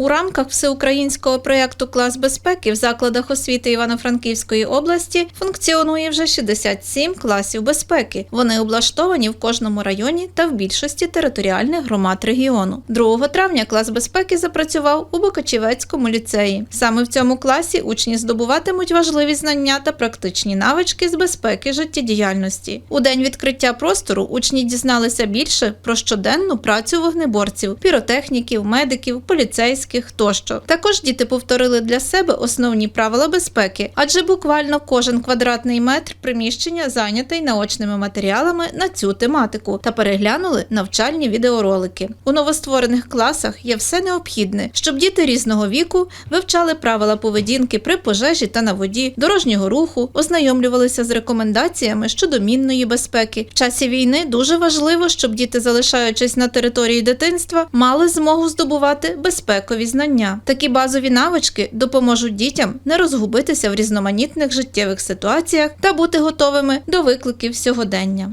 У рамках всеукраїнського проєкту Клас безпеки в закладах освіти Івано-Франківської області функціонує вже 67 класів безпеки. Вони облаштовані в кожному районі та в більшості територіальних громад регіону. 2 травня клас безпеки запрацював у Бокачівецькому ліцеї. Саме в цьому класі учні здобуватимуть важливі знання та практичні навички з безпеки життєдіяльності. У день відкриття простору учні дізналися більше про щоденну працю вогнеборців, піротехніків, медиків, поліцейських тощо. Також діти повторили для себе основні правила безпеки, адже буквально кожен квадратний метр приміщення зайнятий наочними матеріалами на цю тематику та переглянули навчальні відеоролики. У новостворених класах є все необхідне, щоб діти різного віку вивчали правила поведінки при пожежі та на воді, дорожнього руху, ознайомлювалися з рекомендаціями щодо мінної безпеки. В часі війни дуже важливо, щоб діти, залишаючись на території дитинства, мали змогу здобувати безпекові знання. Такі базові навички допоможуть дітям не розгубитися в різноманітних життєвих ситуаціях та бути готовими до викликів сьогодення.